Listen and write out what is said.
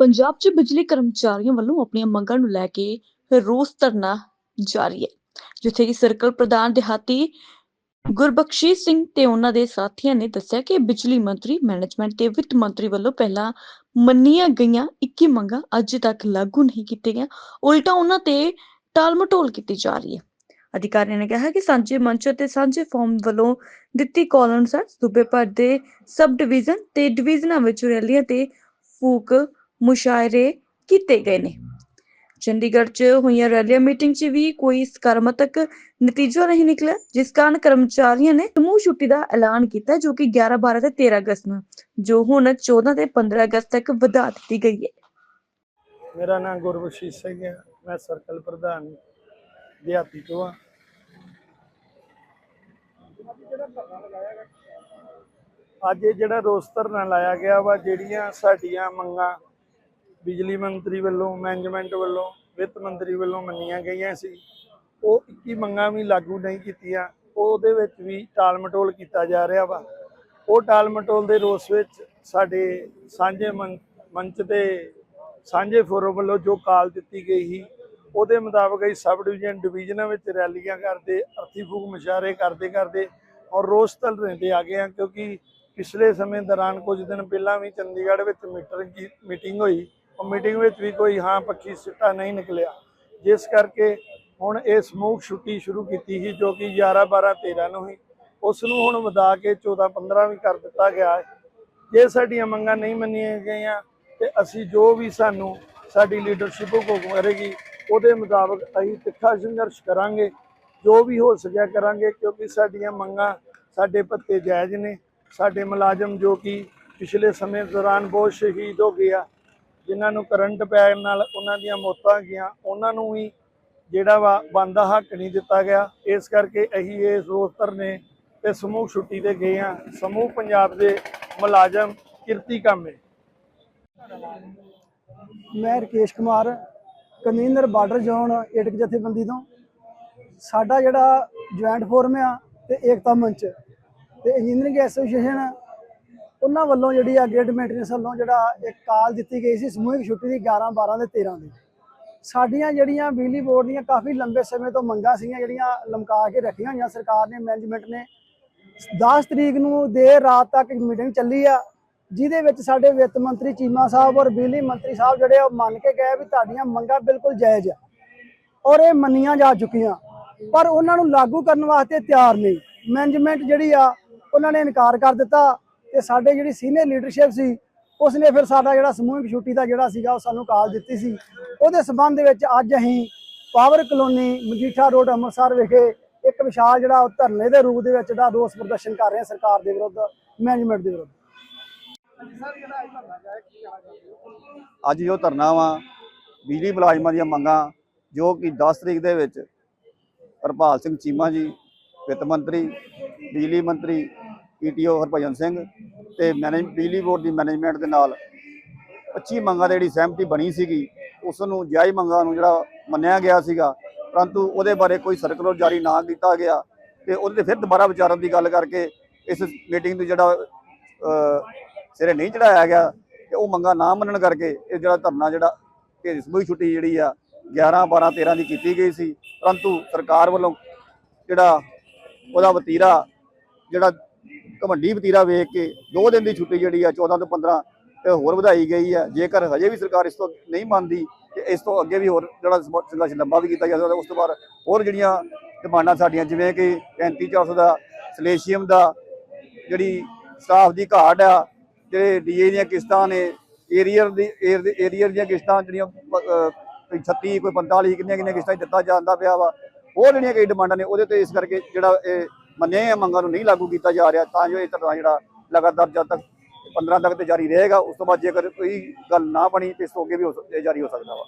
ਪੰਜਾਬ 'ਚ ਬਿਜਲੀ ਕਰਮਚਾਰੀਆਂ ਵੱਲੋਂ ਆਪਣੀਆਂ ਮੰਗਾਂ ਨੂੰ ਲੈ ਕੇ ਰੋਸ ਧਰਨਾ ਜਾਰੀ ਹੈ, ਜਿੱਥੇ ਕਿ ਸਰਕਲ ਪ੍ਰਧਾਨ ਦਿਹਾਤੀ ਗੁਰਬਖਸ਼ੀਸ਼ ਸਿੰਘ ਤੇ ਉਹਨਾਂ ਦੇ ਸਾਥੀਆਂ ਨੇ ਦੱਸਿਆ ਕਿ ਬਿਜਲੀ ਮੰਤਰੀ, ਮੈਨੇਜਮੈਂਟ ਤੇ ਵਿੱਤ ਮੰਤਰੀ ਵੱਲੋਂ ਪਹਿਲਾਂ ਮੰਨੀਆਂ ਗਈਆਂ 21 ਮੰਗਾਂ ਅੱਜ ਤੱਕ ਲਾਗੂ ਨਹੀਂ ਕੀਤੀਆਂ ਗਈਆਂ ਉਲਟਾ ਉਹਨਾਂ ਤੇ ਟਾਲਮਟੋਲ ਕੀਤੀ ਜਾ ਰਹੀ ਹੈ। ਅਧਿਕਾਰੀਆਂ ਨੇ ਕਿਹਾ ਕਿ ਸਾਂਝੇ ਮੰਚ ਅਤੇ ਸਾਂਝੇ ਫੋਰਮ ਵੱਲੋਂ ਦਿੱਤੀ ਕਾਲ ਅਨੁਸਾਰ ਸੂਬੇ ਭਰ ਦੇ ਸਬ ਡਿਵੀਜ਼ਨ ਤੇ ਡਿਵੀਜ਼ਨਾਂ ਵਿੱਚ ਰੈਲੀਆਂ ਤੇ ਫੂਕ ਮੁਸ਼ਾਇਰੇ ਕੀਤੇ ਗਏ ਨੇ। ਚੰਡੀਗੜ੍ਹ 'ਚ ਹੋਈਆਂ ਰੈਲੀਆਂ ਮੀਟਿੰਗ 'ਚ ਵੀ ਕੋਈ ਸਕਾਰਾਤਮਕ ਨਤੀਜਾ ਨਹੀਂ ਨਿਕਲਿਆ, ਜਿਸ ਕਾਰਨ ਕਰਮਚਾਰੀਆਂ ਨੇ ਸਮੂਹ ਛੁੱਟੀ ਦਾ ਐਲਾਨ ਕੀਤਾ, ਜੋ ਕਿ 11 12 ਤੇ 13 ਅਗਸਤ ਨੂੰ, ਜੋ ਹੁਣ 14 ਤੇ 15 ਅਗਸਤ ਤੱਕ ਵਧਾ ਦਿੱਤੀ ਗਈ ਹੈ। ਮੇਰਾ ਨਾਮ ਗੁਰਬਖਸ਼ੀਸ਼ ਸਿੰਘ ਹੈ, ਮੈਂ ਸਰਕਲ ਪ੍ਰਧਾਨ ਦਿਹਾਤੀ ਤੋਂ ਹਾਂ। ਅੱਜ ਇਹ ਜਿਹੜਾ ਰੋਸ ਧਰਨਾ ਲਾਇਆ ਗਿਆ ਵਾ, ਜਿਹੜੀਆਂ ਸਾਡੀਆਂ ਮੰਗਾਂ ਬਿਜਲੀ ਮੰਤਰੀ ਵੱਲੋਂ ਮੈਨੇਜਮੈਂਟ ਵੱਲੋਂ, ਵਿੱਤ ਮੰਤਰੀ ਵੱਲੋਂ ਮੰਨੀਆਂ ਗਈਆਂ ਸੀ। ਉਹ 21 ਮੰਗਾਂ ਵੀ ਲਾਗੂ ਨਹੀਂ ਕੀਤੀਆਂ। ਉਹਦੇ ਵਿੱਚ ਵੀ ਟਾਲਮਟੋਲ ਕੀਤਾ ਜਾ ਰਿਹਾ ਵਾ। ਉਹ ਟਾਲਮਟੋਲ ਦੇ ਰੋਸ ਵਿੱਚ ਸਾਡੇ ਸਾਂਝੇ ਮੰ- ਮੰਚ ਤੇ ਸਾਂਝੇ ਫੋਰਮ ਵੱਲੋਂ ਜੋ ਕਾਲ ਦਿੱਤੀ ਗਈ ਸੀ, ਉਹਦੇ ਮੁਤਾਬਕ ਹੀ ਸਬ ਡਿਵੀਜ਼ਨ, ਡਿਵੀਜ਼ਨਾਂ ਵਿੱਚ ਰੈਲੀਆਂ ਕਰਦੇ, ਅਰਥੀ ਫੂਕ ਮੁਸ਼ਾਰੇ ਕਰਦੇ ਕਰਦੇ ਔਰ ਰੋਸ ਧਰਨੇ ਰਹਿੰਦੇ ਆ ਗਏ ਆ ਕਿਉਂਕਿ ਪਿਛਲੇ ਸਮੇਂ ਦੌਰਾਨ ਕੁਝ ਦਿਨ ਪਹਿਲਾਂ ਵੀ ਚੰਡੀਗੜ੍ਹ ਵਿੱਚ ਮੀਟਿੰਗ ਮੀਟਿੰਗ ਹੋਈ। ਉਹ ਮੀਟਿੰਗ ਵਿੱਚ ਵੀ ਕੋਈ ਹਾਂ ਪੱਖੀ ਸਿੱਟਾ ਨਹੀਂ ਨਿਕਲਿਆ। ਜਿਸ ਕਰਕੇ ਹੁਣ ਇਹ ਸਮੂਹ ਛੁੱਟੀ ਸ਼ੁਰੂ ਕੀਤੀ ਸੀ ਜੋ ਕਿ 11 12 13 ਨੂੰ ਹੀ ਉਸ ਨੂੰ ਹੁਣ ਵਧਾ ਕੇ 14 15 ਵੀ ਕਰ ਦਿੱਤਾ ਗਿਆ ਹੈ। ਜੇ ਸਾਡੀਆਂ ਮੰਗਾਂ ਨਹੀਂ ਮੰਨੀਆਂ ਗਈਆਂ ਤੇ ਅਸੀਂ ਜੋ ਵੀ ਸਾਨੂੰ ਸਾਡੀ ਲੀਡਰਸ਼ਿਪ ਹੁਕਮ ਕਰੇਗੀ, ਉਹਦੇ ਮੁਤਾਬਕ ਅਸੀਂ ਤਿੱਖਾ ਸੰਘਰਸ਼ ਕਰਾਂਗੇ। ਜੋ ਵੀ ਹੋ ਸਕਿਆ ਕਰਾਂਗੇ ਕਿਉਂਕਿ ਸਾਡੀਆਂ ਮੰਗਾਂ ਸਾਡੇ ਭੱਤੇ ਜਾਇਜ਼ ਨੇ। ਸਾਡੇ ਮੁਲਾਜ਼ਮ ਜੋ ਕਿ ਪਿਛਲੇ ਸਮੇਂ ਦੌਰਾਨ ਬਹੁਤ ਸ਼ਹੀਦ ਹੋ ਗਏ ਆ। ਜਿਨ੍ਹਾਂ ਨੂੰ ਕਰੰਟ ਪੈਣ ਨਾਲ ਉਹਨਾਂ ਦੀਆਂ ਮੌਤਾਂ ਗਈਆਂ, ਉਹਨਾਂ ਨੂੰ ਵੀ ਜਿਹੜਾ ਵਾ ਬੰਦਾ ਹੱਕ ਨਹੀਂ ਦਿੱਤਾ ਗਿਆ। ਇਸ ਕਰਕੇ ਅਸੀਂ ਇਹ ਰੋਸ ਧਰਨੇ ਤੇ ਸਮੂਹ ਛੁੱਟੀ ਤੇ ਗਏ ਆ ਸਮੂਹ ਪੰਜਾਬ ਦੇ ਮੁਲਾਜ਼ਮ ਕਿਰਤੀ ਕਾਮੇ ਮੈਂ Rakesh Kumar, convener border zone AITUC ਜਥੇਬੰਦੀ ਤੋਂ। ਸਾਡਾ ਜਿਹੜਾ ਜੁਆਇੰਟ ਫੋਰਮ ਆ ਤੇ ਏਕਤਾ ਮੰਚ ਤੇ ਇੰਜੀਨੀਅਰਿੰਗ ਐਸੋਸੀਏਸ਼ਨ ਉਹਨਾਂ ਵੱਲੋਂ ਜਿਹੜੀ ਆ ਗ੍ਰੇਡ ਮੇਨਟੇਨੈਂਸ ਵੱਲੋਂ ਜਿਹੜਾ ਇੱਕ ਕਾਲ ਦਿੱਤੀ ਗਈ ਸੀ ਸਮੂਹਿਕ ਛੁੱਟੀ ਦੀ 11 12 ਦੇ 13 ਦੀ। ਸਾਡੀਆਂ ਜਿਹੜੀਆਂ ਬਿਜਲੀ ਬੋਰਡ ਦੀਆਂ ਕਾਫੀ ਲੰਬੇ ਸਮੇਂ ਤੋਂ ਮੰਗਾਂ ਸੀਗੀਆਂ, ਜਿਹੜੀਆਂ ਲਮਕਾ ਕੇ ਰੱਖੀਆਂ ਹੋਈਆਂ ਸਰਕਾਰ ਨੇ ਮੈਨੇਜਮੈਂਟ ਨੇ। 10 ਤਰੀਕ ਨੂੰ ਦੇਰ ਰਾਤ ਤੱਕ ਇੱਕ ਮੀਟਿੰਗ ਚੱਲੀ ਆ, ਜਿਹਦੇ ਵਿੱਚ ਸਾਡੇ ਵਿੱਤ ਮੰਤਰੀ ਚੀਮਾ ਸਾਹਿਬ ਔਰ ਬਿਜਲੀ ਮੰਤਰੀ ਸਾਹਿਬ ਜਿਹੜੇ ਆ ਉਹ ਮੰਨ ਕੇ ਗਏ ਵੀ ਤੁਹਾਡੀਆਂ ਮੰਗਾਂ ਬਿਲਕੁਲ ਜਾਇਜ਼ ਆ ਔਰ ਇਹ ਮੰਨੀਆਂ ਜਾ ਚੁੱਕੀਆਂ। ਪਰ ਉਹਨਾਂ ਨੂੰ ਲਾਗੂ ਕਰਨ ਵਾਸਤੇ ਤਿਆਰ ਨਹੀਂ। ਮੈਨੇਜਮੈਂਟ ਜਿਹੜੀ ਆ, ਉਹਨਾਂ ਨੇ ਇਨਕਾਰ ਕਰ ਦਿੱਤਾ। ਤੇ ਸਾਡੇ ਜਿਹੜੀ ਸੀਨੀਅਰ ਲੀਡਰਸ਼ਿਪ ਸੀ ਉਸ ਨੇ ਫਿਰ ਸਾਡਾ ਜਿਹੜਾ ਸਮੂਹਿਕ ਛੁੱਟੀ ਦਾ ਜਿਹੜਾ ਸੀਗਾ, ਉਹ ਸਾਨੂੰ ਕਾਲ ਦਿੱਤੀ ਸੀ। ਉਹਦੇ ਸਬੰਧ ਦੇ ਵਿੱਚ ਅੱਜ ਅਸੀਂ power colony, Majitha road, Amritsar ਵਿਖੇ ਇੱਕ ਵਿਸ਼ਾਲ ਜਿਹੜਾ ਉਹ ਧਰਨੇ ਦੇ ਰੂਪ ਦੇ ਵਿੱਚ ਜਿਹੜਾ ਰੋਸ ਪ੍ਰਦਰਸ਼ਨ ਕਰ ਰਹੇ ਹਾਂ ਸਰਕਾਰ ਦੇ ਵਿਰੁੱਧ ਮੈਨੇਜਮੈਂਟ ਦੇ ਵਿਰੁੱਧ। ਅੱਜ ਜੋ ਧਰਨਾ ਵਾ, ਬਿਜਲੀ ਮੁਲਾਜ਼ਮਾਂ ਦੀਆਂ ਮੰਗਾਂ, ਜੋ ਕਿ 10 ਤਰੀਕ ਦੇ ਵਿੱਚ ਹਰਪਾਲ ਸਿੰਘ ਚੀਮਾ ਜੀ, ਵਿੱਤ ਮੰਤਰੀ, ਬਿਜਲੀ ਮੰਤਰੀ ਈਟੀਓ ਹਰਭਜਨ ਸਿੰਘ ਤੇ ਮੈਨੇਜ ਬਿਜਲੀ ਬੋਰਡ ਦੀ ਮੈਨੇਜਮੈਂਟ ਦੇ ਨਾਲ 25 ਮੰਗਾਂ ਦੇ ਜਿਹੜੀ ਸਹਿਮਤੀ ਬਣੀ ਸੀਗੀ, ਉਸ ਨੂੰ ਜਾਇਜ਼ ਮੰਗਾਂ ਨੂੰ ਜਿਹੜਾ ਮੰਨਿਆ ਗਿਆ ਸੀਗਾ, ਪਰੰਤੂ ਉਹਦੇ ਬਾਰੇ ਕੋਈ ਸਰਕੂਲਰ ਜਾਰੀ ਨਾ ਕੀਤਾ ਗਿਆ ਤੇ ਉਹਦੇ ਤੇ ਫਿਰ ਦੁਬਾਰਾ ਵਿਚਾਰਨ ਦੀ ਗੱਲ ਕਰਕੇ ਇਸ ਮੀਟਿੰਗ ਨੂੰ ਜਿਹੜਾ ਸਿਰੇ ਨਹੀਂ ਚੜਾਇਆ ਗਿਆ ਤੇ ਉਹ ਮੰਗਾਂ ਨਾ ਮੰਨਣ ਕਰਕੇ ਇਹ ਜਿਹੜਾ ਧਰਨਾ ਜਿਹੜਾ ਇਹ ਸਮੂਹ ਛੁੱਟੀ ਜਿਹੜੀ ਆ 11 12 13 ਦੀ ਕੀਤੀ ਗਈ ਸੀ, ਪਰੰਤੂ ਸਰਕਾਰ ਵੱਲੋਂ ਜਿਹੜਾ ਉਹਦਾ ਵਤੀਰਾ ਜਿਹੜਾ ਘਮੰਡੀ ਵਤੀਰਾ ਵੇਖ ਕੇ 2 ਦਿਨ ਦੀ ਛੁੱਟੀ ਜਿਹੜੀ ਆ 14 ਤੋਂ 15 ਤੇ ਹੋਰ ਵਧਾਈ ਗਈ ਹੈ ਜੇਕਰ ਹਜੇ ਵੀ ਸਰਕਾਰ ਇਸ ਤੋਂ ਨਹੀਂ ਮੰਨਦੀ ਤੇ ਇਸ ਤੋਂ ਅੱਗੇ ਵੀ ਹੋਰ ਜਿਹੜਾ ਸੰਘਰਸ਼ ਲੰਬਾ ਵੀ ਕੀਤਾ ਜਾ ਸਕਦਾ ਉਸ ਤੋਂ ਬਾਅਦ ਹੋਰ ਜਿਹੜੀਆਂ ਡਿਮਾਂਡਾਂ ਸਾਡੀਆਂ ਜਿਵੇਂ ਕਿ 3500 ਦਾ ਸਲੇਸ਼ੀਅਮ ਦਾ ਜਿਹੜੀ ਸਟਾਫ ਦੀ ਘਾਟ ਆ ਜਿਹੜੇ ਡੀਏ ਦੀਆਂ ਕਿਸ਼ਤਾਂ ਨੇ ਏਰੀਅਰ ਦੀ ਏਰੀਅਰ ਦੀਆਂ ਕਿਸ਼ਤਾਂ ਜਿਹੜੀਆਂ ਅਹ, ਕੋਈ 36 ਕੋਈ 45 ਕਿੰਨੀਆਂ ਕਿੰਨੀਆਂ ਕਿਸ਼ਤਾਂ ਦਿੱਤਾ ਜਾਂਦਾ ਪਿਆ ਵਾ ਹੋਰ ਜਿਹੜੀਆਂ ਕਈ ਡਿਮਾਂਡਾਂ ਨੇ ਉਹਦੇ ਤੇ ਇਸ ਕਰਕੇ ਜਿਹੜਾ ਇਹ ਮੰਨੇ ਮੰਗਾਂ ਨੂੰ ਨਹੀਂ ਲਾਗੂ ਕੀਤਾ ਜਾ ਰਿਹਾ, ਤਾਂ ਜੋ ਇਹ ਧਰਨਾ ਜਿਹੜਾ ਲਗਾਤਾਰ ਜਦ ਤੱਕ 15 ਤੱਕ ਤੇ ਜਾਰੀ ਰਹੇਗਾ, ਉਸ ਤੋਂ ਬਾਅਦ ਜੇਕਰ ਕੋਈ ਗੱਲ ਨਾ ਬਣੀ, ਤੇ ਇਸ ਤੋਂ ਅੱਗੇ ਵੀ ਹੋ ਸਕ- ਜਾਰੀ ਹੋ ਸਕਦਾ ਵਾ।